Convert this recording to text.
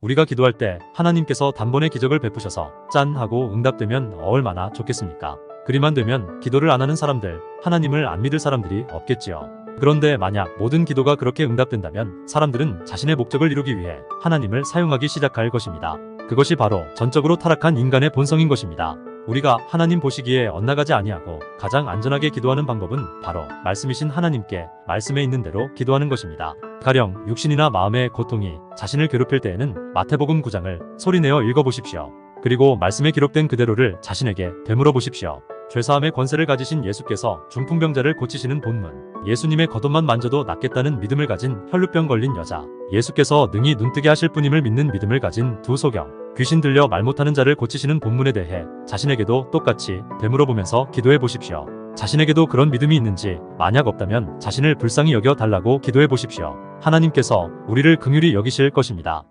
우리가 기도할 때 하나님께서 단번에 기적을 베푸셔서 짠 하고 응답되면 얼마나 좋겠습니까? 그리만 되면 기도를 안 하는 사람들, 하나님을 안 믿을 사람들이 없겠지요. 그런데 만약 모든 기도가 그렇게 응답된다면 사람들은 자신의 목적을 이루기 위해 하나님을 사용하기 시작할 것입니다. 그것이 바로 전적으로 타락한 인간의 본성인 것입니다. 우리가 하나님 보시기에 엇나가지 아니하고 가장 안전하게 기도하는 방법은 바로 말씀이신 하나님께 말씀에 있는 대로 기도하는 것입니다. 가령 육신이나 마음의 고통이 자신을 괴롭힐 때에는 마태복음 9장을 소리내어 읽어보십시오. 그리고 말씀에 기록된 그대로를 자신에게 되물어 보십시오. 죄사함의 권세를 가지신 예수께서 중풍병자를 고치시는 본문, 예수님의 겉옷만 만져도 낫겠다는 믿음을 가진 혈루병 걸린 여자, 예수께서 능히 눈뜨게 하실 분임을 믿는 믿음을 가진 두 소경, 귀신 들려 말 못하는 자를 고치시는 본문에 대해 자신에게도 똑같이 되물어 보면서 기도해 보십시오. 자신에게도 그런 믿음이 있는지 만약 없다면 자신을 불쌍히 여겨 달라고 기도해 보십시오. 하나님께서 우리를 긍휼히 여기실 것입니다.